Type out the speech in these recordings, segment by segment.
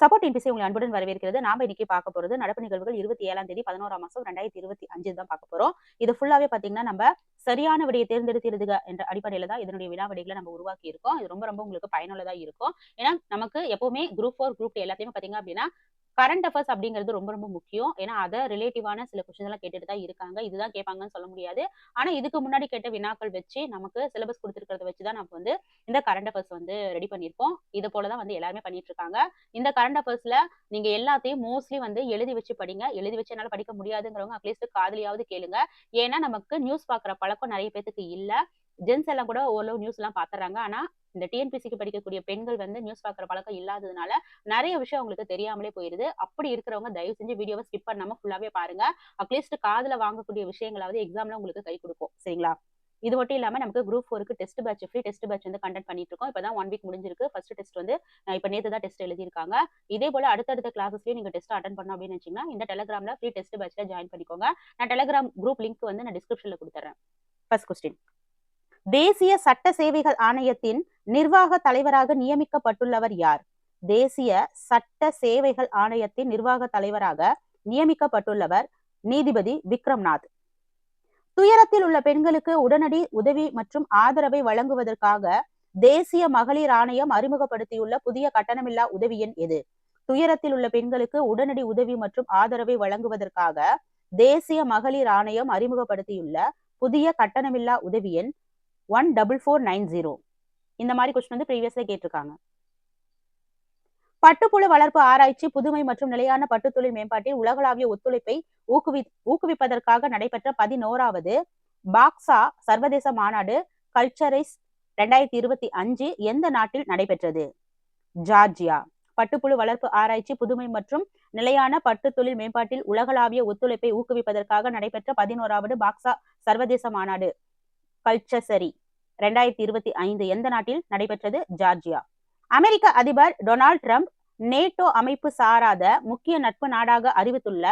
Support NBC உங்களை அன்புடன் வரவேற்கிறது. நாம இன்னைக்கு பார்க்க போறது நடப்பு நிகழ்வுகள் இருபத்தி ஏழாம் தேதி பதினோராம் மாசம் ரெண்டாயிரத்தி இருபத்தி அஞ்சு தான் பார்க்க போறோம். இது ஃபுல்லாவே பாத்தீங்கன்னா நம்ம சரியான விடையை தேர்ந்தெடுத்திருதுக என்ற அடிப்படையில தான் இதனுடைய வினா விடைகளை நம்ம உருவாக்கி இருக்கோம். இது ரொம்ப ரொம்ப உங்களுக்கு பயனுள்ளதா இருக்கும். ஏன்னா நமக்கு எப்பவுமே குரூப் ஃபோர் குரூப் எல்லாத்தையுமே பாத்தீங்க அப்படின்னா கரண்ட் அஃபேர்ஸ் அப்படிங்கிறது ரொம்ப ரொம்ப முக்கியம். ஏன்னா அதை ரிலேட்டிவான சில கொஸ்டின்ஸ் எல்லாம் கேட்டுட்டு தான் இருக்காங்க. இதுதான் கேட்பாங்கன்னு சொல்ல முடியாது. ஆனா இதுக்கு முன்னாடி கேட்ட வினாக்கள் வச்சு நமக்கு சிலபஸ் கொடுத்துருக்கிறத வச்சு தான் நம்ம வந்து இந்த கரண்ட் அஃபேர்ஸ் வந்து ரெடி பண்ணியிருக்கோம். இது போல தான் வந்து எல்லாருமே பண்ணிட்டு இருக்காங்க. இந்த கரண்ட் அஃபேர்ஸ்ல நீங்க எல்லாத்தையும் மோஸ்ட்லி வந்து எழுதி வச்சு படிங்க. எழுதி வச்சு என்னால படிக்க முடியாதுங்கிறவங்க அட்லீஸ்ட் காதலியாவது கேளுங்க. ஏன்னா நமக்கு நியூஸ் பாக்குற பழக்கம் நிறைய பேத்துக்கு இல்லை. ஜென்ஸ் எல்லாம் கூட ஓரளவு நியூஸ் எல்லாம் பாத்துறாங்க. ஆனா இந்த டிஎன்பிசிக்கு படிக்கக்கூடிய பெண்கள் வந்து நியூஸ் பாக்குற பழக்கம் இல்லாததுனால நிறைய விஷயம் உங்களுக்கு தெரியாமலே போயிருது. அப்படி இருக்கிறவங்க தயவு செஞ்சு வீடியோவை ஸ்கிப் பண்ணாம ஃபுல்லாவே பாருங்க. அட்லீஸ்ட் காதுல வாங்கக்கூடிய விஷயங்களாவது எக்ஸாம்ல உங்களுக்கு கை கொடுக்கும். சரிங்களா? இது மட்டும் இல்லாம நமக்கு குரூப் ஃபோருக்கு test batch free test batch வந்து கண்டக்ட் பண்ணிட்டு இருக்கோம். இப்பதான் ஒன் வீக் முடிஞ்சிருக்கு. ஃபர்ஸ்ட் டெஸ்ட் வந்து இப்ப நேத்து தான் டெஸ்ட் எழுதியிருக்காங்க. இதே போல அடுத்தடுத்த கிளாஸஸ்லயும் நீங்க டெஸ்ட் அட்டன் பண்ணோம் அப்படின்னு வச்சீங்கன்னா இந்த டெலகிராம்ல ஃப்ரீ டெஸ்ட் பேட்ச்ல ஜாயின் பண்ணிக்கோங்க. நான் டெலிகிராம் குரூப் லிங்க் வந்து நான் டிஸ்கிரிப்ஷன்ல கொடுத்துறேன். ஃபர்ஸ்ட் கொஸ்டின் தேசிய சட்ட சேவைகள் ஆணையத்தின் நிர்வாக தலைவராக நியமிக்கப்பட்டுள்ளவர் யார்? தேசிய சட்ட சேவைகள் ஆணையத்தின் நிர்வாக தலைவராக நியமிக்கப்பட்டுள்ளவர் நீதிபதி விக்ரம்நாத். துயரத்தில் உள்ள பெண்களுக்கு உடனடி உதவி மற்றும் ஆதரவை வழங்குவதற்காக தேசிய மகளிர் ஆணையம் அறிமுகப்படுத்தியுள்ள புதிய கட்டணமில்லா உதவி எண் எது? துயரத்தில் உள்ள பெண்களுக்கு உடனடி உதவி மற்றும் ஆதரவை வழங்குவதற்காக தேசிய மகளிர் ஆணையம் அறிமுகப்படுத்தியுள்ள புதிய கட்டணமில்லா உதவி எண் one double four nine zero இந்த மாதிரி கொஸ்டின் வந்து ப்ரீவியஸாக கேட்டிருக்காங்க. பட்டுப்புழு வளர்ப்பு ஆராய்ச்சி புதுமை மற்றும் நிலையான பட்டுத்தொழில் மேம்பாட்டில் உலகளாவிய ஒத்துழைப்பை ஊக்குவி ஊக்குவிப்பதற்காக நடைபெற்ற பதினோராவது பாக்ஸா சர்வதேச மாநாடு கல்ச்சரைஸ் ரெண்டாயிரத்தி இருபத்தி அஞ்சு எந்த நாட்டில் நடைபெற்றது? ஜார்ஜியா. பட்டுப்புழு வளர்ப்பு ஆராய்ச்சி புதுமை மற்றும் நிலையான பட்டுத்தொழில் மேம்பாட்டில் உலகளாவிய ஒத்துழைப்பை ஊக்குவிப்பதற்காக நடைபெற்ற பதினோராவது பாக்ஸா சர்வதேச மாநாடு. கல்ச்சசரி ரெண்டாயிரத்தி இருபத்தி ஐந்து எந்த நாட்டில் நடைபெற்றது? ஜார்ஜியா. அமெரிக்க அதிபர் டொனால்ட் ட்ரம்ப் நேட்டோ அமைப்பு சாராத முக்கிய நட்பு நாடாக அறிவித்துள்ள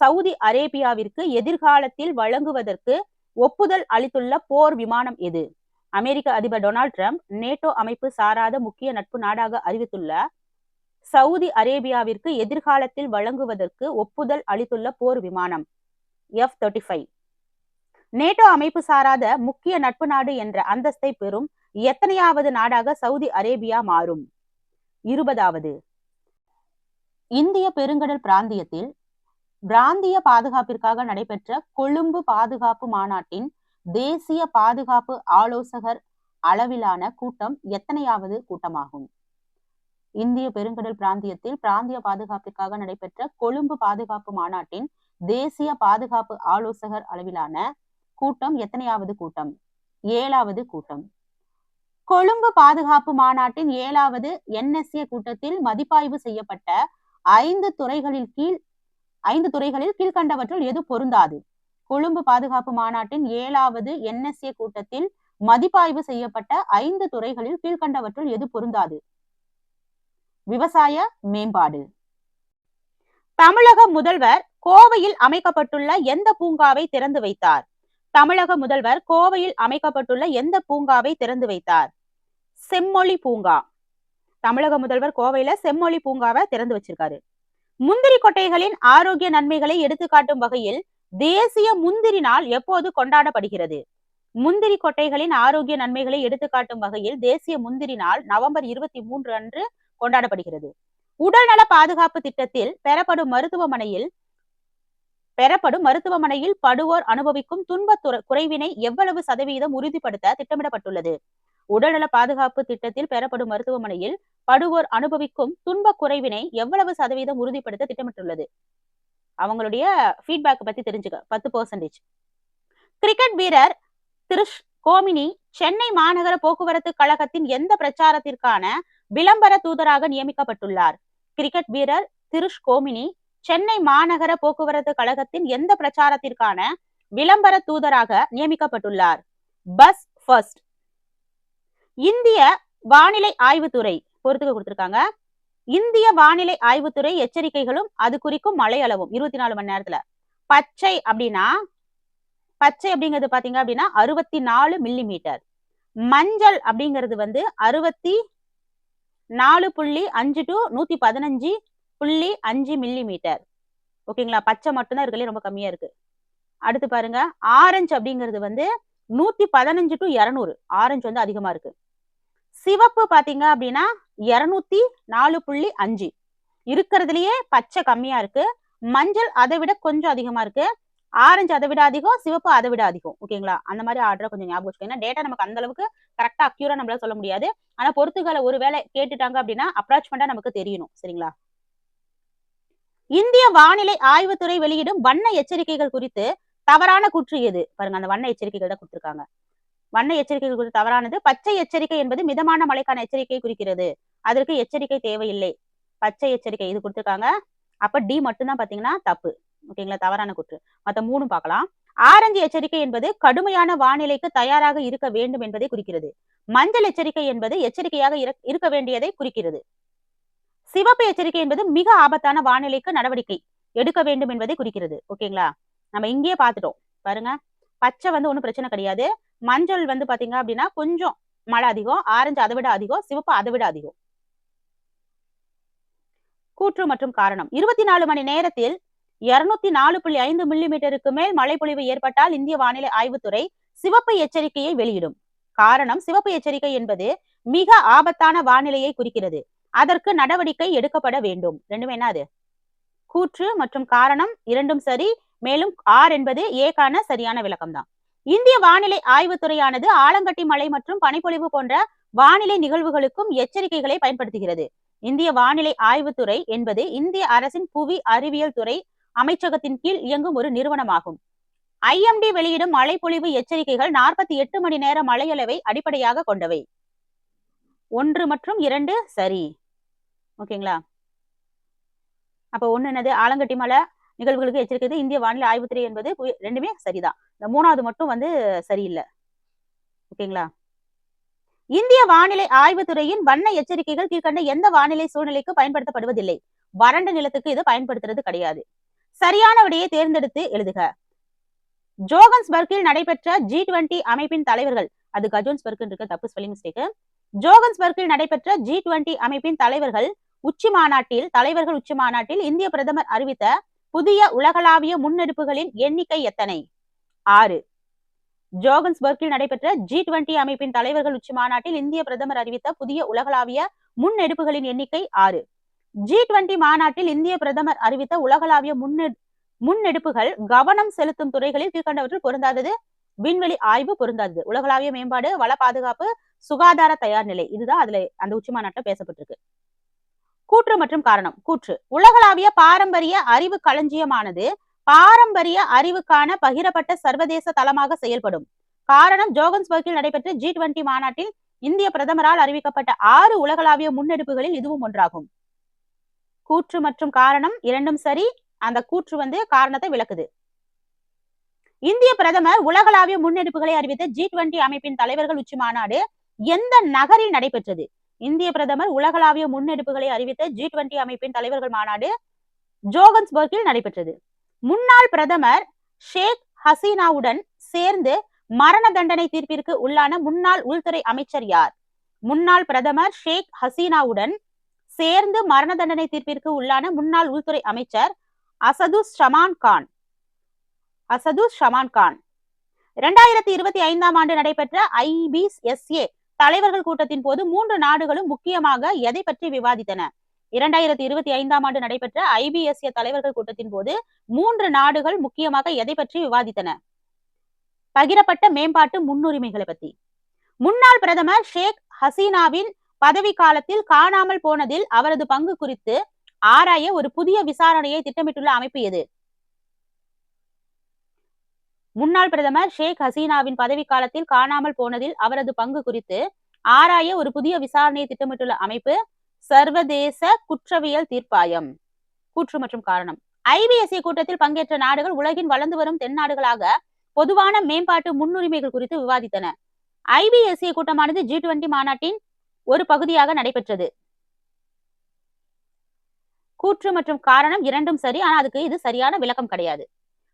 சவுதி அரேபியாவிற்கு எதிர்காலத்தில் வழங்குவதற்கு ஒப்புதல் அளித்துள்ள போர் விமானம் எது? அமெரிக்க அதிபர் டொனால்ட் ட்ரம்ப் நேட்டோ அமைப்பு சாராத முக்கிய நட்பு நாடாக அறிவித்துள்ள சவுதி அரேபியாவிற்கு எதிர்காலத்தில் வழங்குவதற்கு ஒப்புதல் அளித்துள்ள போர் விமானம். F thirty five. நேட்டோ அமைப்பு சாராத முக்கிய நட்பு நாடு என்ற அந்தஸ்தை பெறும் எத்தனையாவது நாடாக சவுதி அரேபியா மாறும்? இருபதாவது. இந்திய பெருங்கடல் பிராந்தியத்தில் பிராந்திய பாதுகாப்பிற்காக நடைபெற்ற கொழும்பு பாதுகாப்பு மாநாட்டின் தேசிய பாதுகாப்பு ஆலோசகர் அளவிலான கூட்டம் எத்தனையாவது கூட்டமாகும்? இந்திய பெருங்கடல் பிராந்தியத்தில் பிராந்திய பாதுகாப்பிற்காக நடைபெற்ற கொழும்பு பாதுகாப்பு மாநாட்டின் தேசிய பாதுகாப்பு ஆலோசகர் அளவிலான கூட்டம் எத்தனையாவது கூட்டம்? ஏழாவது கூட்டம். கொழும்பு பாதுகாப்பு மாநாட்டின் ஏழாவது என்எஸ்ஏ கூட்டத்தில் மதிப்பாய்வு செய்யப்பட்ட ஐந்து துறைகளில் கீழ் ஐந்து துறைகளில் கீழ்கண்டவற்றுள் எது பொருந்தாது? கொழும்பு பாதுகாப்பு மாநாட்டின் ஏழாவது என்எஸ்ஏ கூட்டத்தில் மதிப்பாய்வு செய்யப்பட்ட ஐந்து துறைகளில் கீழ்கண்டவற்றுள் எது பொருந்தாது? விவசாய மேம்பாடு. தமிழக முதல்வர் கோவையில் அமைக்கப்பட்டுள்ள எந்த பூங்காவை திறந்து வைத்தார்? தமிழக முதல்வர் கோவையில் அமைக்கப்பட்டுள்ள எந்த பூங்காவை திறந்து வைத்தார்? செம்மொழி பூங்கா. தமிழக முதல்வர் கோவையில செம்மொழி பூங்காவை திறந்து வச்சிருக்காரு. முந்திரி கொட்டைகளின் ஆரோக்கிய நன்மைகளை எடுத்துக்காட்டும் வகையில் தேசிய முந்திரி நாள் எப்போது கொண்டாடப்படுகிறது? முந்திரி கொட்டைகளின் ஆரோக்கிய நன்மைகளை எடுத்துக்காட்டும் வகையில் தேசிய முந்திரி நாள் நவம்பர் இருபத்தி மூன்று அன்று கொண்டாடப்படுகிறது. உடல்நல பாதுகாப்பு திட்டத்தில் பெறப்படும் மருத்துவமனையில் பெறப்படும் மருத்துவமனையில் படுவோர் அனுபவிக்கும் துன்ப குறைவினை எவ்வளவு சதவீதம் உறுதிப்படுத்த திட்டமிடப்பட்டுள்ளது. உடல்நல பாதுகாப்பு திட்டத்தில் பெறப்படும் மருத்துவமனையில் படுவோர் அனுபவிக்கும் துன்ப குறைவினை எவ்வளவு சதவீதம் உறுதிப்படுத்த திட்டமிட்டுள்ளது? அவங்களுடைய ஃபீட்பேக் பத்தி தெரிஞ்சுக்க பத்து பர்சன்டேஜ் கிரிக்கெட் வீரர் திருஷ் கோமினி சென்னை மாநகர போக்குவரத்து கழகத்தின் எந்த பிரச்சாரத்திற்கான விளம்பர தூதராக நியமிக்கப்பட்டுள்ளார்? கிரிக்கெட் வீரர் திருஷ் கோமினி சென்னை மாநகர போக்குவரத்து கழகத்தின் எந்த பிரச்சாரத்திற்கான விளம்பர தூதராக நியமிக்கப்பட்டுள்ளார்? பஸ் ஃபர்ஸ்ட் இந்திய வானிலை ஆய்வுத்துறை பொறுத்துக்க கொடுத்திருக்காங்க. இந்திய வானிலை ஆய்வுத்துறை எச்சரிக்கைகளும் அது குறிக்கும் மழை அளவும் இருபத்தி நாலு மணி நேரத்துல. பச்சை அப்படின்னா பச்சை அப்படிங்கிறது பாத்தீங்க அப்படின்னா அறுபத்தி நாலு மில்லி மீட்டர் மஞ்சள் அப்படிங்கிறது வந்து அறுபத்தி நாலு புள்ளி அஞ்சு டு நூத்தி பதினஞ்சு புள்ளி அஞ்சு மில்லி மீட்டர் ஓகேங்களா? பச்சை மட்டும்தான் இருக்கலே ரொம்ப கம்மியா இருக்கு. அடுத்து பாருங்க. ஆரஞ்சு அப்படிங்கிறது வந்து நூத்தி பதினஞ்சு டு இரநூறு. ஆரஞ்சு வந்து அதிகமா இருக்கு. சிவப்பு பாத்தீங்க அப்படின்னா இருநூத்தி நாலு புள்ளி அஞ்சு. இருக்கிறதுலயே பச்சை கம்மியா இருக்கு. மஞ்சள் அதை விட கொஞ்சம் அதிகமா இருக்கு. ஆரஞ்சு அதை விட அதிகம் சிவப்பு அதை விட அதிகம். ஓகேங்களா? அந்த மாதிரி ஆர்டரை கொஞ்சம் ஞாபகம் வச்சுக்கோங்க. ஏன்னா டேட்டா நமக்கு அந்த அளவுக்கு கரெக்டா அக்யூரா நம்மளால சொல்ல முடியாது. ஆனா பொறுத்துக்களை ஒரு வேளை கேட்டுட்டாங்க அப்படின்னா அப்ராச்மெண்டா நமக்கு தெரியணும். சரிங்களா? இந்திய வானிலை ஆய்வுத்துறை வெளியிடும் வண்ண எச்சரிக்கைகள் குறித்து தவறான கூற்று எது? பாருங்க அந்த வண்ண எச்சரிக்கைகள் தான் கொடுத்திருக்காங்க. வண்ண எச்சரிக்கைகள் குறித்து தவறானது பச்சை எச்சரிக்கை என்பது மிதமான மழைக்கான எச்சரிக்கை குறிக்கிறது. அதற்கு எச்சரிக்கை தேவையில்லை. பச்சை எச்சரிக்கை இது கொடுத்திருக்காங்க. அப்ப டி மட்டும்தான் பாத்தீங்கன்னா தப்பு. ஓகேங்களா தவறான கூற்று. மத்த மூணு பார்க்கலாம். ஆரஞ்சு எச்சரிக்கை என்பது கடுமையான வானிலைக்கு தயாராக இருக்க வேண்டும் என்பதை குறிக்கிறது. மஞ்சள் எச்சரிக்கை என்பது எச்சரிக்கையாக இருக்க வேண்டியதை குறிக்கிறது. சிவப்பு எச்சரிக்கை என்பது மிக ஆபத்தான வானிலைக்கு நடவடிக்கை எடுக்க வேண்டும் என்பதை குறிக்கிறது. ஓகேங்களா நம்ம இங்கேயே பார்த்துட்டோம். பாருங்க. பச்சை வந்து ஒன்றும் பிரச்சனை கிடையாது. மஞ்சள் வந்து பாத்தீங்க அப்படின்னா கொஞ்சம் மழை அதிகம் ஆரஞ்சு அதை விட அதிகம் சிவப்பு அதை விட அதிகம். கூற்று மற்றும் காரணம். இருபத்தி நாலு மணி நேரத்தில் இருநூத்தி நாலு புள்ளி ஐந்து மில்லிமீட்டருக்கு மேல் மேல் பொழிவு ஏற்பட்டால் இந்திய வானிலை ஆய்வுத்துறை சிவப்பு எச்சரிக்கையை வெளியிடும். காரணம் சிவப்பு எச்சரிக்கை என்பது மிக ஆபத்தான வானிலையை குறிக்கிறது. அதற்கு நடவடிக்கை எடுக்கப்பட வேண்டும். ரெண்டுமே என்னது? கூற்று மற்றும் காரணம் இரண்டும் சரி மேலும் ஆர் என்பது ஏக்கான சரியான விளக்கம் தான் இந்திய வானிலை ஆய்வுத்துறையானது ஆலங்கட்டி மழை மற்றும் பனிப்பொழிவு போன்ற வானிலை நிகழ்வுகளுக்கும் எச்சரிக்கைகளை பயன்படுத்துகிறது. இந்திய வானிலை ஆய்வுத்துறை என்பது இந்திய அரசின் புவி அறிவியல் துறை அமைச்சகத்தின் கீழ் இயங்கும் ஒரு நிறுவனமாகும். ஐஎம்டி வெளியிடும் மழைப்பொழிவு எச்சரிக்கைகள் நாற்பத்தி எட்டு மணி நேர மழையளவை அடிப்படையாக கொண்டவை. ஒன்று மற்றும் இரண்டு சரி. ஓகேங்களா? அப்போ ஒண்ணு என்னது? ஆலங்கட்டி மலை நிகழ்வுகளுக்கு எச்சரிக்கிறது இந்திய வானிலை ஆய்வுத்துறை என்பது ரெண்டுமே சரிதான். இந்த மூணாவது மட்டும் வந்து சரியில்லை. ஓகேங்களா? இந்திய வானிலை ஆய்வுத்துறையின் வண்ண எச்சரிக்கைகள் கீழ்கண்ட எந்த வானிலை சூழ்நிலைக்கு பயன்படுத்தப்படுவதில்லை? வறண்ட நிலத்துக்கு இது பயன்படுத்துறது கிடையாது. சரியான விடையை தேர்ந்தெடுத்து எழுதுக. ஜோகன்ஸ்பர்கில் நடைபெற்ற ஜி டுவெண்டி அமைப்பின் தலைவர்கள் அது கஜோன்ஸ்பர்க் இருக்க தப்பு ஸ்பெல்லிங் மிஸ்டேக்கு ஜோகன்ஸ்பர்க்கில் நடைபெற்ற ஜி டுவெண்டி அமைப்பின் தலைவர்கள் உச்சி மாநாட்டில் தலைவர்கள் உச்சி மாநாட்டில் இந்திய பிரதமர் அறிவித்த புதிய உலகளாவிய முன்னெடுப்புகளின் எண்ணிக்கை எத்தனை? ஆறு. ஜோகன்ஸ்பர்க்கில் நடைபெற்ற ஜி டுவெண்டி அமைப்பின் தலைவர்கள் உச்சி மாநாட்டில் இந்திய பிரதமர் அறிவித்த புதிய உலகளாவிய முன்னெடுப்புகளின் எண்ணிக்கை ஆறு. ஜி டுவெண்டி மாநாட்டில் இந்திய பிரதமர் அறிவித்த உலகளாவிய முன்னெடு முன்னெடுப்புகள் கவனம் செலுத்தும் துறைகளில் கீழ்கண்டவற்றில் பொருந்தாதது விண்வெளி ஆய்வு பொருந்தாது உலகளாவிய மேம்பாடு வள பாதுகாப்பு சுகாதார தயார் நிலை. இதுதான் அதுல அந்த உச்சி மாநாட்டில் பேசப்பட்டிருக்கு. கூற்று மற்றும் காரணம். கூற்று. உலகளாவிய பாரம்பரிய அறிவு களஞ்சியமானது பாரம்பரிய அறிவுக்கான பகிரப்பட்ட சர்வதேச தளமாக செயல்படும். காரணம் ஜோகன்ஸ்பர்கில் நடைபெற்ற ஜி டுவெண்டி மாநாட்டில் இந்திய பிரதமரால் அறிவிக்கப்பட்ட ஆறு உலகளாவிய முன்னெடுப்புகளில் இதுவும் ஒன்றாகும். கூற்று மற்றும் காரணம் இரண்டும் சரி. அந்த கூற்று வந்து காரணத்தை விளக்குது. இந்திய பிரதமர் உலகளாவிய முன்னெடுப்புகளை அறிவித்த ஜி டுவெண்டி அமைப்பின் தலைவர்கள் உச்சி மாநாடு எந்த நகரில் நடைபெற்றது? இந்திய பிரதமர் உலகளாவிய முன்னெடுப்புகளை அறிவித்த ஜி டுவெண்டி அமைப்பின் தலைவர்கள் மாநாடு ஜோகன்ஸ்பர்கில் நடைபெற்றது. முன்னாள் பிரதமர் ஷேக் ஹசீனாவுடன் சேர்ந்து மரண தண்டனை தீர்ப்பிற்கு உள்ளான முன்னாள் உள்துறை அமைச்சர் யார்? முன்னாள் பிரதமர் ஷேக் ஹசீனாவுடன் சேர்ந்து மரண தண்டனை தீர்ப்பிற்கு உள்ளான முன்னாள் உள்துறை அமைச்சர் அசது ஷமான் கான். அசது ஷமான் கான். இரண்டாயிரத்தி இருபத்தி ஐந்தாம் ஆண்டு நடைபெற்ற ஐபிஎஸ்ஏ தலைவர்கள் கூட்டத்தின் போது மூன்று நாடுகளும் முக்கியமாக எதை பற்றி விவாதித்தன? இரண்டாயிரத்தி இருபத்தி ஐந்தாம் ஆண்டு நடைபெற்ற ஐபிஎஸ்ஏ தலைவர்கள் கூட்டத்தின் போது மூன்று நாடுகள் முக்கியமாக எதை பற்றி விவாதித்தன? பகிரப்பட்ட மேம்பாட்டு முன்னுரிமைகளை பத்தி. முன்னாள் பிரதமர் ஷேக் ஹசீனாவின் பதவி காலத்தில் காணாமல் போனதில் அவரது பங்கு குறித்து ஆராய ஒரு புதிய விசாரணையை திட்டமிட்டுள்ள அமைப்பு எது? முன்னாள் பிரதமர் ஷேக் ஹசீனாவின் பதவி காலத்தில் காணாமல் போனதில் அவரது பங்கு குறித்து ஆராய ஒரு புதிய விசாரணையை திட்டமிட்டுள்ள அமைப்பு சர்வதேச குற்றவியல் தீர்ப்பாயம். கூற்று மற்றும் காரணம். ஐபிஎஸ்சி கூட்டத்தில் பங்கேற்ற நாடுகள் உலகின் வளர்ந்து வரும் தென்னாடுகளாக பொதுவான மேம்பாட்டு முன்னுரிமைகள் குறித்து விவாதித்தன. ஐபிஎஸ்சி கூட்டமானது ஜி டுவெண்டி மாநாட்டின் ஒரு பகுதியாக நடைபெற்றது. கூற்று மற்றும் காரணம் இரண்டும் சரி ஆனா அதுக்கு இது சரியான விளக்கம் கிடையாது.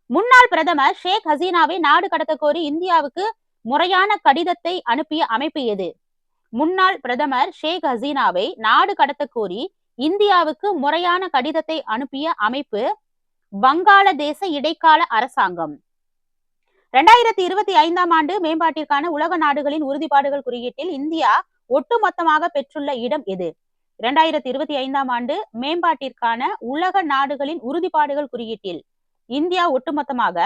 முன்னாள் பிரதமர் ஷேக் ஹசீனாவை நாடு கடத்த கோரி இந்தியாவுக்கு முறையான கடிதத்தை அனுப்பிய அமைப்பு எது? முன்னாள் பிரதமர் ஷேக் ஹசீனாவை நாடு கடத்த கோரி இந்தியாவுக்கு முறையான கடிதத்தை அனுப்பிய அமைப்பு வங்காளதேச இடைக்கால அரசாங்கம். இரண்டாயிரத்தி இருபத்தி ஐந்தாம் ஆண்டு மேம்பாட்டிற்கான உலக நாடுகளின் உறுதிப்பாடுகள் குறியீட்டில் இந்தியா ஒட்டுமொத்தமாக பெற்றுள்ள இடம் எது? இரண்டாயிரத்தி இருபத்தி ஐந்தாம் ஆண்டு மேம்பாட்டிற்கான உலக நாடுகளின் உறுதிப்பாடுகள் குறியீட்டில் இந்தியா ஒட்டுமொத்தமாக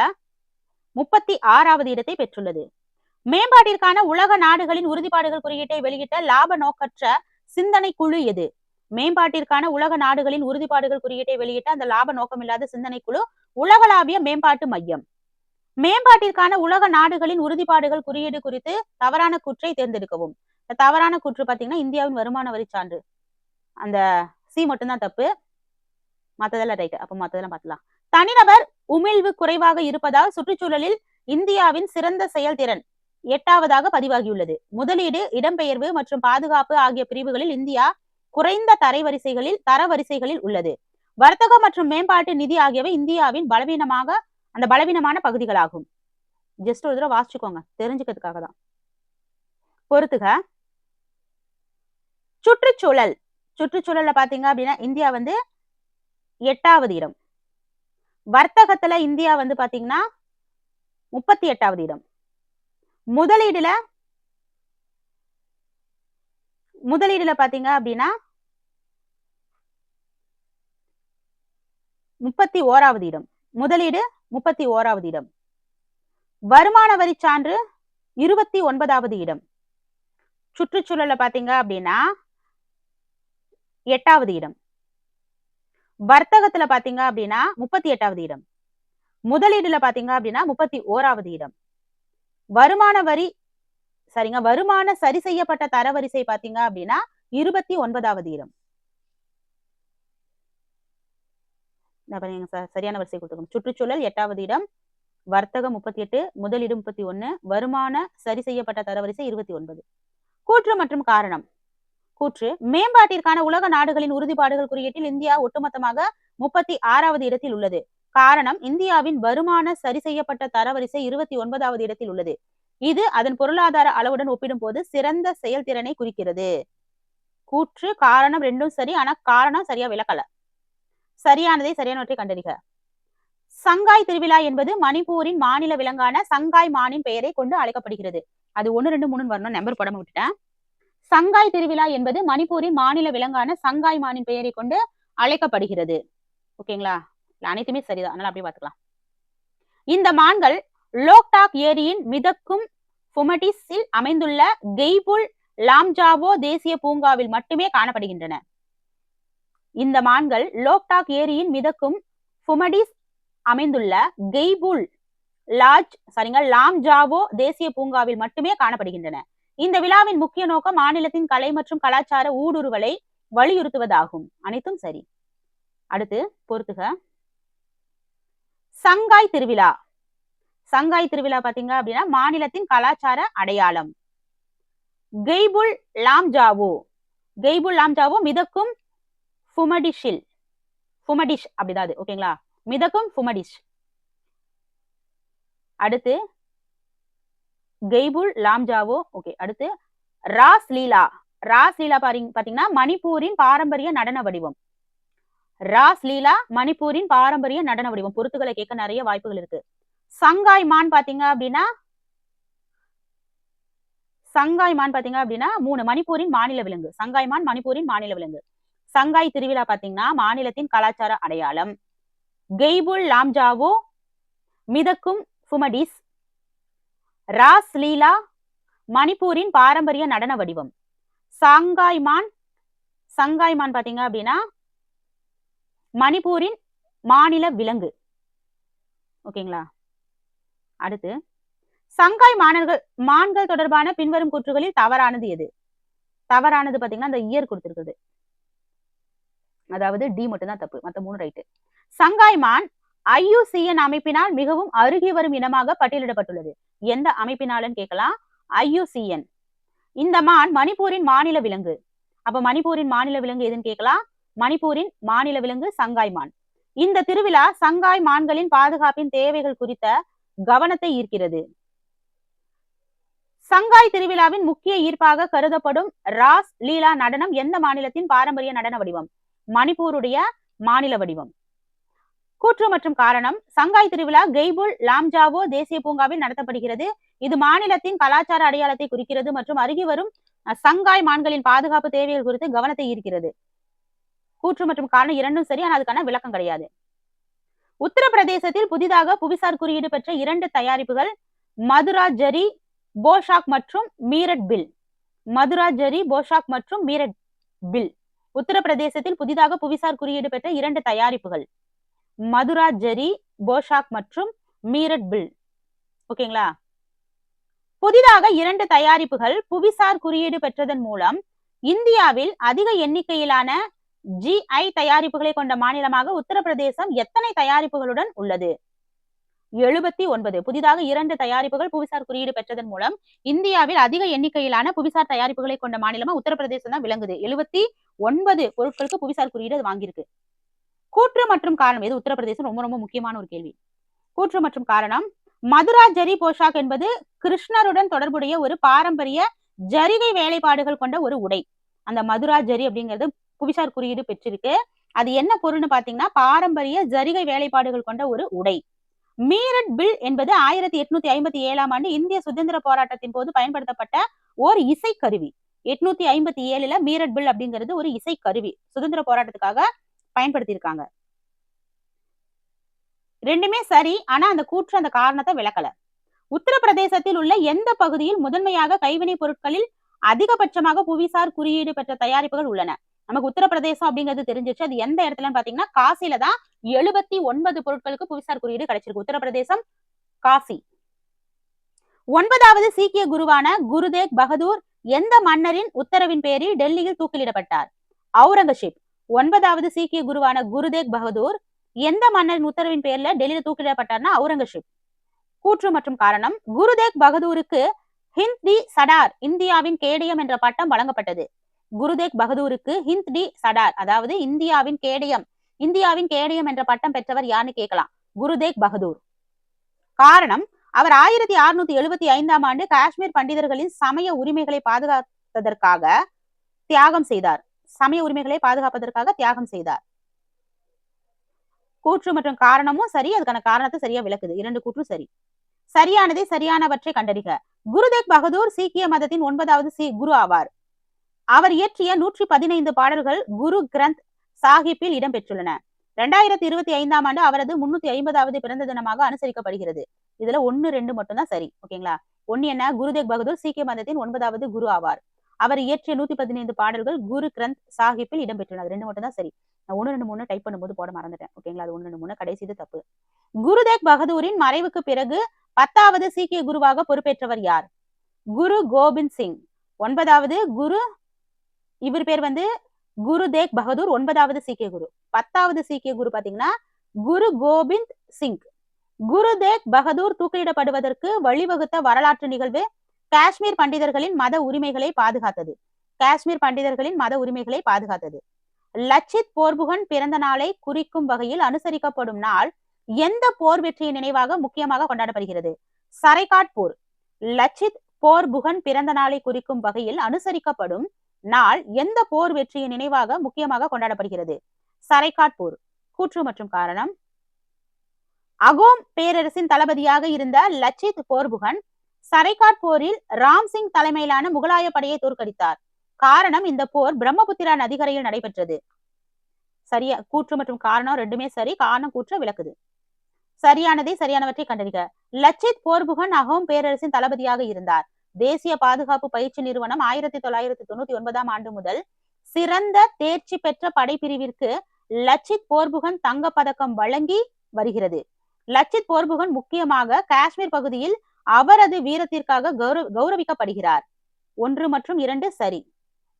முப்பத்தி ஆறாவது இடத்தை பெற்றுள்ளது. மேம்பாட்டிற்கான உலக நாடுகளின் உறுதிப்பாடுகள் குறியீட்டை வெளியிட்ட லாப நோக்கற்ற சிந்தனை குழு எது? மேம்பாட்டிற்கான உலக நாடுகளின் உறுதிப்பாடுகள் குறியீட்டை வெளியிட்ட அந்த லாப நோக்கமில்லாத சிந்தனை குழு உலகளாவிய மேம்பாட்டு மையம். மேம்பாட்டிற்கான உலக நாடுகளின் உறுதிப்பாடுகள் குறியீடு குறித்து தவறான குற்றை தேர்ந்தெடுக்கவும். தவறான குற்று பாத்தீங்கன்னா இந்தியாவின் வருமான வரி சான்று. அந்த சி மட்டும்தான் தப்பு. மத்ததெல்லாம் ரைட் அப்ப மத்ததெல்லாம் பார்த்தலாம் தனிநபர் உமிழ்வு குறைவாக இருப்பதால் சுற்றுச்சூழலில் இந்தியாவின் சிறந்த செயல்திறன் எட்டாவதாக பதிவாகியுள்ளது. முதலீடு இடம்பெயர்வு மற்றும் பாதுகாப்பு ஆகிய பிரிவுகளில் இந்தியா குறைந்த தரைவரிசைகளில் தரவரிசைகளில் உள்ளது. வர்த்தகம் மற்றும் மேம்பாட்டு நிதி ஆகியவை இந்தியாவின் பலவீனமாக அந்த பலவீனமான பகுதிகளாகும். ஜஸ்ட் ஒரு தடவை வாசிச்சுக்கோங்க. தெரிஞ்சுக்கிறதுக்காக தான். பொறுத்துக. சுற்றுச்சூழல். சுற்றுச்சூழல்ல பாத்தீங்க அப்படின்னா இந்தியா வந்து எட்டாவது இடம். வர்த்தகத்துல இந்தியா வந்து பாத்தீங்கன்னா முப்பத்தி எட்டாவது இடம். முதலீடுல முதலீடுல பாத்தீங்க அப்படின்னா முப்பத்தி ஓராவது இடம். முதலீடு முப்பத்தி ஓராவது இடம். வருமான வரி சான்று இருபத்தி ஒன்பதாவது இடம். சுற்றுச்சூழல்ல பாத்தீங்க அப்படின்னா எட்டாவது இடம். வர்த்தகத்துல பாத்தீங்க அப்படின்னா முப்பத்தி எட்டாவது இடம். முதலீடுல பாத்தீங்க அப்படின்னா முப்பத்தி ஓராவது இடம். வருமான வரி சரிங்க வருமான சரி செய்யப்பட்ட தரவரிசை பாத்தீங்க அப்படின்னா இருபத்தி ஒன்பதாவது இடம். சரியான வரிசை கொடுத்துருக்கோம். சுற்றுச்சூழல் எட்டாவது இடம் வர்த்தகம் முப்பத்தி எட்டு முதலீடு முப்பத்தி ஒன்னு வருமான சரி செய்யப்பட்ட தரவரிசை இருபத்தி ஒன்பது. கூற்று மற்றும் காரணம். கூற்று மேம்பாட்டிற்கான உலக நாடுகளின் உறுதிப்பாடுகள் குறியீட்டில் இந்தியா ஒட்டுமொத்தமாக முப்பத்தி ஆறாவது இடத்தில் உள்ளது. காரணம் இந்தியாவின் வருமான சரி செய்யப்பட்ட தரவரிசை இருபத்தி ஒன்பதாவது இடத்தில் உள்ளது. இது அதன் பொருளாதார அளவுடன் ஒப்பிடும் போது சிறந்த செயல்திறனை குறிக்கிறது. கூற்று காரணம் ரெண்டும் சரி ஆனா காரணம் சரியா விளக்கல. சரியானதை சரியானவற்றை கண்டறிக. சங்காய் திருவிழா என்பது மணிப்பூரின் மாநில விலங்கான சங்காய் மானின் பெயரை கொண்டு அழைக்கப்படுகிறது. அது ஒன்னு ரெண்டு மூணு வரணும். நம்பர் படம் விட்டுட்டேன். சங்காய் திருவிழா என்பது மணிப்பூரின் மாநில விலங்கான சங்காய் மானின் பெயரை கொண்டு அழைக்கப்படுகிறது. ஓகேங்களா? அனைத்துமே சரிதான். அதனால அப்படியே பார்த்துக்கலாம். இந்த மான்கள் லோக்டாக் ஏரியின் மிதக்கும் புமட்டிஸில் அமைந்துள்ள கெய்புல் லாம்ஜாவோ தேசிய பூங்காவில் மட்டுமே காணப்படுகின்றன. இந்த மான்கள் லோக்டாக் ஏரியின் மிதக்கும் புமடிஸ் அமைந்துள்ள கெய்புல் லாஜ் சரிங்க லாம்ஜாவோ தேசிய பூங்காவில் மட்டுமே காணப்படுகின்றன. இந்த விழாவின் முக்கிய நோக்கம் மாநிலத்தின் கலை மற்றும் கலாச்சார ஊடுருவலை வலியுறுத்துவதாகும். அனைத்தும் சரி. அடுத்து பொறுத்துக. சங்காய் திருவிழா. சங்காய் திருவிழா பாத்தீங்க அப்படின்னா மாநிலத்தின் கலாச்சார அடையாளம். கெய்புல் லாம்ஜாவோ. கெய்புல் லாம்ஜாவோ மிதக்கும் ஃபுமடிஷில். ஃபுமடிஷ் அப்படிதான் அது ஓகேங்களா? மிதக்கும் ஃபுமடிஷ். அடுத்து கெய்புல் லாம்ஜாவோ ஓகே அடுத்து ராஸ் லீலா ராஸ் லீலா பாருங்க பாத்தீங்கன்னா மணிப்பூரின் பாரம்பரிய நடன வடிவம். ராஸ் லீலா மணிப்பூரின் பாரம்பரிய நடன வடிவம். பொருத்துகளை கேட்க நிறைய வாய்ப்புகள் இருக்கு. சங்காய் மான் பாத்தீங்க அப்படின்னா சங்காய் மான் பாத்தீங்க அப்படின்னா மூணு மணிப்பூரின் மாநில விலங்கு. சங்காய் மான் மணிப்பூரின் மாநில விலங்கு. சங்காய் திருவிழா பாத்தீங்கன்னா மாநிலத்தின் கலாச்சார அடையாளம். கெய்புல் லாம்ஜாவோ மிதக்கும் ஃபுமடிஸ் ராஸ் லீலா மணிப்பூரின் பாரம்பரிய நடன வடிவம். சாங்காய்மான் மான் சங்காய் மான் பாத்தீங்க அப்படின்னா மணிப்பூரின் மாநில விலங்கு. ஓகேங்களா? அடுத்து சங்காய் மாணர்கள் மான்கள் தொடர்பான பின்வரும் கூற்றுகளில் தவறானது எது? தவறானது பாத்தீங்கன்னா அந்த இயர் கொடுத்துருக்குது அதாவது டி மட்டும் தான் தப்பு மற்ற மூணு ரைட்டு சங்காய் மான் ஐயுசிஎன் அமைப்பினால் மிகவும் அருகி வரும் இனமாக பட்டியலிடப்பட்டுள்ளது. எந்த அமைப்பினாலன்னு கேட்கலாம். ஐயுசிஎன். இந்த மான் மணிப்பூரின் மாநில விலங்கு. அப்ப மணிப்பூரின் மாநில விலங்கு எதுன்னு கேட்கலாம்? மணிப்பூரின் மாநில விலங்கு சங்காய் மான். இந்த திருவிழா சங்காய் மான்களின் பாதுகாப்பின் தேவைகள் குறித்த கவனத்தை ஈர்க்கிறது. சங்காய் திருவிழாவின் முக்கிய ஈர்ப்பாக கருதப்படும் ராஸ் லீலா நடனம் எந்த மாநிலத்தின் பாரம்பரிய நடன வடிவம்? மணிப்பூருடைய மாநில வடிவம். கூற்று மற்றும் காரணம் சங்காய் திருவிழா கெய்புல் லாம்ஜாவோ தேசிய பூங்காவில் நடத்தப்படுகிறது. இது மாநிலத்தின் கலாச்சார அடையாளத்தை குறிக்கிறது மற்றும் அருகி வரும் சங்காய் மான்களின் பாதுகாப்பு தேவைகள் குறித்து கவனத்தை ஈர்க்கிறது. கூற்று மற்றும் காரணம் இரண்டும் சரி ஆனால் அதுக்கான விளக்கம் கிடையாது. உத்தரப்பிரதேசத்தில் புதிதாக புவிசார் குறியீடு பெற்ற இரண்டு தயாரிப்புகள் மதுரா ஜரி போஷாக் மற்றும் மீரட் பில். மதுரா ஜரி போஷாக் மற்றும் மீரட் பில். உத்தரப்பிரதேசத்தில் புதிதாக புவிசார் குறியீடு பெற்ற இரண்டு தயாரிப்புகள். மதுரா ஜெரி போஷாக் மற்றும் மீரட் பில். ஓகேங்களா? புதிதாக இரண்டு தயாரிப்புகள் புவிசார் குறியீடு பெற்றதன் மூலம் இந்தியாவில் அதிக எண்ணிக்கையிலான ஜிஐ தயாரிப்புகளை கொண்ட மாநிலமாக உத்தரப்பிரதேசம் எத்தனை தயாரிப்புகளுடன் உள்ளது? எழுபத்தி ஒன்பது. புதிதாக இரண்டு தயாரிப்புகள் புவிசார் குறியீடு பெற்றதன் மூலம் இந்தியாவில் அதிக எண்ணிக்கையிலான புவிசார் தயாரிப்புகளை கொண்ட மாநிலமா உத்தரப்பிரதேசம் தான் விளங்குது. எழுபத்தி ஒன்பது பொருட்களுக்கு புவிசார் குறியீடு வாங்கியிருக்கு. கூற்று மற்றும் காரணம் இது உத்தரப்பிரதேசம் ரொம்ப ரொம்ப முக்கியமான ஒரு கேள்வி. கூற்று மற்றும் காரணம் மதுரா ஜரி போஷாக் என்பது கிருஷ்ணருடன் தொடர்புடைய ஒரு பாரம்பரிய ஜரிகை வேலைப்பாடுகள் கொண்ட ஒரு உடை. அந்த மதுரா ஜரி அப்படிங்கிறது புவிசார் குறியீடு பெற்றிருக்கு. அது என்ன பொருள்னு பாத்தீங்கன்னா பாரம்பரிய ஜரிகை வேலைப்பாடுகள் கொண்ட ஒரு உடை. மீரட் பில் என்பது ஆயிரத்தி எட்நூத்தி ஐம்பத்தி ஏழாம் ஆண்டு இந்திய சுதந்திர போராட்டத்தின் போது பயன்படுத்தப்பட்ட ஓர் கருவி எட்நூத்தி ஐம்பத்தி ஏழுல மீரட் பில் அப்படிங்கிறது ஒரு இசை கருவி சுதந்திர போராட்டத்துக்காக பயன்படுத்தியிருக்காங்க. ரெண்டுமே சரி ஆனா அந்த கூற்று அந்த காரணத்தை விளக்கல. உத்தரப்பிரதேசத்தில் உள்ள எந்த பகுதியில் முதன்மையாக கைவினை பொருட்களில் அதிகபட்சமாக புவிசார் குறியீடு பெற்ற தயாரிப்புகள் உள்ளன? நமக்கு உத்தரப்பிரதேசம் அப்படிங்கிறது தெரிஞ்சிச்சு அது எந்த இடத்துலன்னு பாத்தீங்கன்னா காசில தான் எழுபத்தி ஒன்பது பொருட்களுக்கு புவிசார் குறியீடு கிடைச்சிருக்கு. உத்தரப்பிரதேசம் காசி. ஒன்பதாவது சீக்கிய குருவான குருதேக் பகதூர் எந்த மன்னரின் உத்தரவின் பேரில் டெல்லியில் தூக்கிலிடப்பட்டார்? அவுரங்கசீப் ஒன்பதாவது சீக்கிய குருவான குருதேக் பகதூர் எந்த மன்னரின் உத்தரவின் பேர்ல டெல்லியில தூக்கிடப்பட்டார்னா அவுரங்கசீப். கூற்று மற்றும் காரணம் குருதேக் பகதூருக்கு ஹிந்த் டி சடார் இந்தியாவின் கேடயம் என்ற பட்டம் வழங்கப்பட்டது. குருதேக் பகதூருக்கு ஹிந்த் டி சடார் அதாவது இந்தியாவின் கேடயம் இந்தியாவின் கேடயம் என்ற பட்டம் பெற்றவர் யாருன்னு கேட்கலாம். குருதேக் பகதூர். காரணம் அவர் ஆயிரத்தி அறுநூத்தி எழுபத்தி ஐந்தாம் ஆண்டு காஷ்மீர் பண்டிதர்களின் சமய உரிமைகளை பாதுகாத்ததற்காக தியாகம் செய்தார். சமய உரிமைகளை பாதுகாப்பதற்காக தியாகம் செய்தார். கூற்று மற்றும் காரணமும் சரி அதுக்கான காரணத்தை சரியா விளக்குது. இரண்டு கூற்றும் சரி. சரியானதை சரியானவற்றை கண்டறிக. குருதேக் பகதூர் சீக்கிய மதத்தின் ஒன்பதாவது சி குரு ஆவார். அவர் இயற்றிய நூற்றி பதினைந்து பாடல்கள் குரு கிரந்த் சாஹிப்பில் இடம்பெற்றுள்ளன. ரெண்டாயிரத்தி இருபத்தி ஐந்தாம் ஆண்டு அவரது முன்னூத்தி ஐம்பதாவது பிறந்த தினமாக அனுசரிக்கப்படுகிறது. இதுல ஒன்னு ரெண்டு மட்டும்தான் சரி. ஓகேங்களா? ஒன்னு என்ன? குருதேக் பகதூர் சீக்கிய மதத்தின் ஒன்பதாவது குரு ஆவார். அவர் இயற்றிய நூத்தி பதினைந்து பாடல்கள் குரு கிரந்த் சாஹிப்பில் இடம்பெற்றுள்ளன அது ரெண்டு மட்டும் தான் சரி. நான் ஒன்னு ரெண்டு மூணு டைப் பண்ணும்போது போட மறந்துட்டேன். ஓகேங்களா அது ஒன்னு ரெண்டு மூணு. கடைசி இது தப்பு. குருதேக் பகதூரின் மறைவுக்கு பிறகு பத்தாவது சீக்கிய குருவாக பொறுப்பேற்றவர் யார்? குரு கோபிந்த் சிங். ஒன்பதாவது குரு இவர் பேர் வந்து குரு தேக் பகதூர் ஒன்பதாவது சீக்கிய குரு. பத்தாவது சீக்கிய குரு பாத்தீங்கன்னா குரு கோபிந்த் சிங். குரு தேக் பகதூர் தூக்கிலிடப்படுவதற்கு வழிவகுத்த வரலாற்று நிகழ்வு காஷ்மீர் பண்டிதர்களின் மத உரிமைகளை பாதுகாத்தது. காஷ்மீர் பண்டிதர்களின் மத உரிமைகளை பாதுகாத்தது. லச்சித் போர்புகன் பிறந்த நாளை குறிக்கும் வகையில் அனுசரிக்கப்படும் நாள் எந்த போர் வெற்றியின் நினைவாக முக்கியமாக கொண்டாடப்படுகிறது? சரைகாட் போர். லச்சித் போர்புகன் பிறந்த நாளை குறிக்கும் வகையில் அனுசரிக்கப்படும் நாள் எந்த போர் வெற்றியின் நினைவாக முக்கியமாக கொண்டாடப்படுகிறது? சரைகாட் போர். கூற்று மற்றும் காரணம். அகோம் பேரரசின் தளபதியாக இருந்த லச்சித் போர்புகன் சரைகாட் போரில் ராம்சிங் தலைமையிலான முகலாய படையை தோற்கடித்தார். காரணம் இந்த போர் பிரம்மபுத்திரா நதிக்கரையில் நடைபெற்றது. சரியா? கூற்று மற்றும் காரணம் ரெண்டுமே சரி காரணம் கூற்று விளக்குது. சரியானதை சரியானவற்றை கண்டறிக. லச்சித் போர்புகன் அகோம் பேரரசின் தளபதியாக இருந்தார். தேசிய பாதுகாப்பு பயிற்சி நிறுவனம் ஆயிரத்தி தொள்ளாயிரத்தி தொண்ணூத்தி ஒன்பதாம் ஆண்டு முதல் சிறந்த தேர்ச்சி பெற்ற படைப்பிரிவிற்கு லச்சித் போர்புகன் தங்க பதக்கம் வழங்கி வருகிறது. லச்சித் போர்புகன் முக்கியமாக காஷ்மீர் பகுதியில் அவரது வீரத்திற்காக கௌரவ கௌரவிக்கப்படுகிறார். ஒன்று மற்றும் இரண்டு சரி.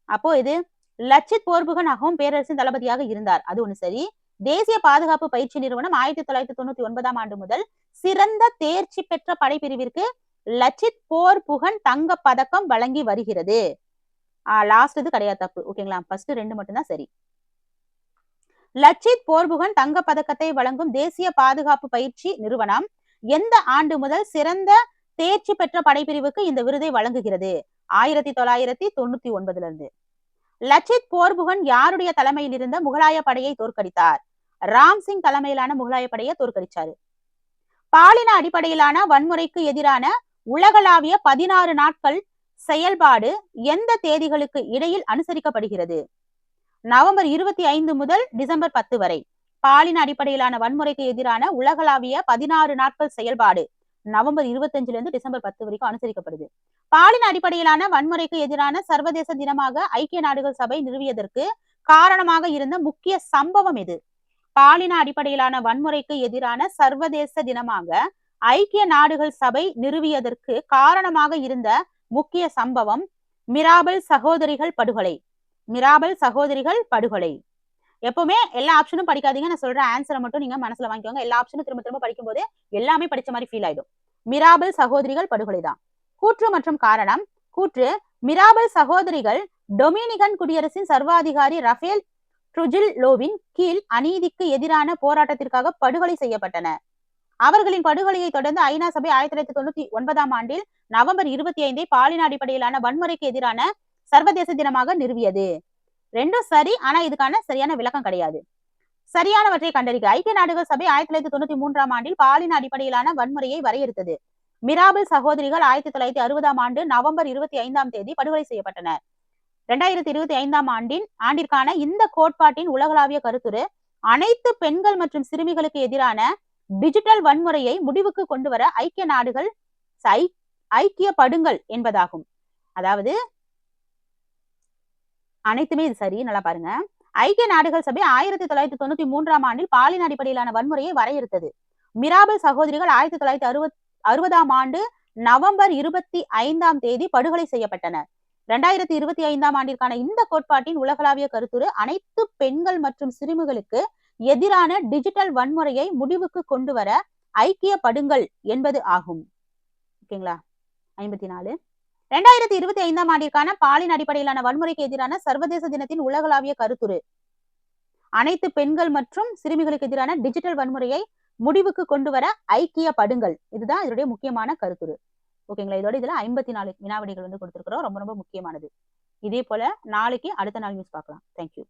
அப்போ இது லட்சித் போர்புகன் அகோம் பேரரசின் தளபதியாக இருந்தார். அது ஒண்ணு சரி. தேசிய பாதுகாப்பு பயிற்சி நிறுவனம் ஆயிரத்தி தொள்ளாயிரத்தி தொண்ணூத்தி ஒன்பதாம் ஆண்டு முதல் சிறந்த தேர்ச்சி பெற்ற படைப்பிரிவிற்கு லட்சித் போர் புகன் தங்க பதக்கம் வழங்கி வருகிறது. லாஸ்ட் இது கிடையாது தப்பு. ஓகேங்களா ஃபர்ஸ்ட் ரெண்டு மட்டும்தான் சரி. லட்சித் போர்புகன் தங்க பதக்கத்தை வழங்கும் தேசிய பாதுகாப்பு பயிற்சி நிறுவனம் எந்த ஆண்டு முதல் சிறந்த தேர்ச்சி பெற்ற படைப்பிரிவுக்கு இந்த விருதை வழங்குகிறது. ஆயிரத்தி தொள்ளாயிரத்தி தொண்ணூத்தி ஒன்பதுல இருந்து லச்சித் போர்புகன் யாருடைய தலைமையில் இருந்த முகலாய படையை தோற்கடித்தார்? ராம் சிங் தலைமையிலான முகலாய படையை தோற்கடிச்சாரு. பாலின அடிப்படையிலான வன்முறைக்கு எதிரான உலகளாவிய பதினாறு நாட்கள் செயல்பாடு எந்த தேதிகளுக்கு இடையில் அனுசரிக்கப்படுகிறது? நவம்பர் இருபத்தி ஐந்து முதல் டிசம்பர் பத்து வரை. பாலின அடிப்படையிலான வன்முறைக்கு எதிரான உலகளாவிய பதினாறு நாட்கள் செயல்பாடு நவம்பர் இருபத்தஞ்சுல இருந்து டிசம்பர் பத்து வரைக்கும் அனுசரிக்கப்படுது. பாலின அடிப்படையிலான வன்முறைக்கு எதிரான சர்வதேச தினமாக ஐக்கிய நாடுகள் சபை நிறுவியதற்கு காரணமாக இருந்த முக்கிய சம்பவம் எது பாலின அடிப்படையிலான வன்முறைக்கு எதிரான சர்வதேச தினமாக ஐக்கிய நாடுகள் சபை நிறுவியதற்கு காரணமாக இருந்த முக்கிய சம்பவம் மிராபல் சகோதரிகள் படுகொலை. மிராபல் சகோதரிகள் படுகொலை. எப்பவுமே எல்லா ஆப்ஷனும் படிக்காதீங்க. நான் சொல்ற ஆன்சரை மட்டும் நீங்க மனசுல வாங்கிக்கோங்க. எல்லா ஆப்ஷனும் திரும்ப திரும்ப படிக்கும் போது எல்லாமே படிச்ச மாதிரி ஃபீல் ஆயிடும். மிராபல் சகோதரிகள் படுகொலை தான். கூற்று மற்றும் காரணம் கூற்று மிராபல் சகோதரிகள் டொமினிகன் குடியரசின் சர்வாதிகாரி ரஃபேல் ட்ருஜில் லோவின் கீழ் அநீதிக்கு எதிரான போராட்டத்திற்காக படுகொலை செய்யப்பட்டன. அவர்களின் படுகொலையை தொடர்ந்து ஐநா சபை ஆயிரத்தி தொள்ளாயிரத்தி தொண்ணூத்தி ஒன்பதாம் ஆண்டில் நவம்பர் இருபத்தி ஐந்தை பாலின அடிப்படையிலான வன்முறைக்கு எதிரான சர்வதேச தினமாக நிறுவியது. ரெண்டும் சரி ஆனா இதுக்கான சரியான விளக்கம் கிடையாது. சரியானவற்றை கண்டறிக. ஐக்கிய நாடுகள் சபை ஆயிரத்தி தொள்ளாயிரத்தி தொண்ணூத்தி மூன்றாம் ஆண்டில் பாலின அடிப்படையிலான வன்முறையை வரையறுத்தது. மிராபில் சகோதரிகள் ஆயிரத்தி தொள்ளாயிரத்தி அறுபதாம் ஆண்டு நவம்பர் இருபத்தி ஐந்தாம் தேதி படுகொலை செய்யப்பட்டனர். இரண்டாயிரத்தி இருபத்தி ஐந்தாம் ஆண்டின் ஆண்டிற்கான இந்த கோட்பாட்டின் உலகளாவிய கருத்துரு அனைத்து பெண்கள் மற்றும் சிறுமிகளுக்கு எதிரான டிஜிட்டல் வன்முறையை முடிவுக்கு கொண்டு வர ஐக்கிய நாடுகள் ஐக்கிய ஐக்கியப்படுங்கள் என்பதாகும். அதாவது அனைத்துமே இது சரி. நல்லா பாருங்க. ஐக்கிய நாடுகள் சபை ஆயிரத்தி தொள்ளாயிரத்தி தொண்ணூத்தி மூன்றாம் ஆண்டில் பாலின அடிப்படையிலான வன்முறையை வரையறுத்தது. மிராபல் சகோதரிகள் ஆயிரத்தி தொள்ளாயிரத்தி அறுபத் அறுபதாம் ஆண்டு நவம்பர் இருபத்தி ஐந்தாம் தேதி படுகொலை செய்யப்பட்டனர் இரண்டாயிரத்தி இருபத்தி ஐந்தாம் ஆண்டிற்கான இந்த கோட்பாட்டின் உலகளாவிய கருத்துரு அனைத்து பெண்கள் மற்றும் சிறுமிகளுக்கு எதிரான டிஜிட்டல் வன்முறையை முடிவுக்கு கொண்டு வர ஐக்கியப்படுங்கள் என்பது ஆகும். ஓகேங்களா? ஐம்பத்தி நாலு. ரெண்டாயிரத்தி இருபத்தி ஐந்தாம் ஆண்டிற்கான பாலின் அடிப்படையிலான வன்முறைக்கு எதிரான சர்வதேச தினத்தின் உலகளாவிய கருத்துரு. அனைத்து பெண்கள் மற்றும் சிறுமிகளுக்கு எதிரான டிஜிட்டல் வன்முறையை முடிவுக்கு கொண்டு வர ஐக்கியப்படுங்கள். இதுதான் இதனுடைய முக்கியமான கருத்துரு. ஓகேங்களா? இதோட இதுல ஐம்பத்தி நாலு வினாவிடைகள் வந்து கொடுத்துருக்கிறோம். ரொம்ப ரொம்ப முக்கியமானது. இதே போல நாளைக்கு அடுத்த நாள் நியூஸ் பார்க்கலாம். தேங்க்யூ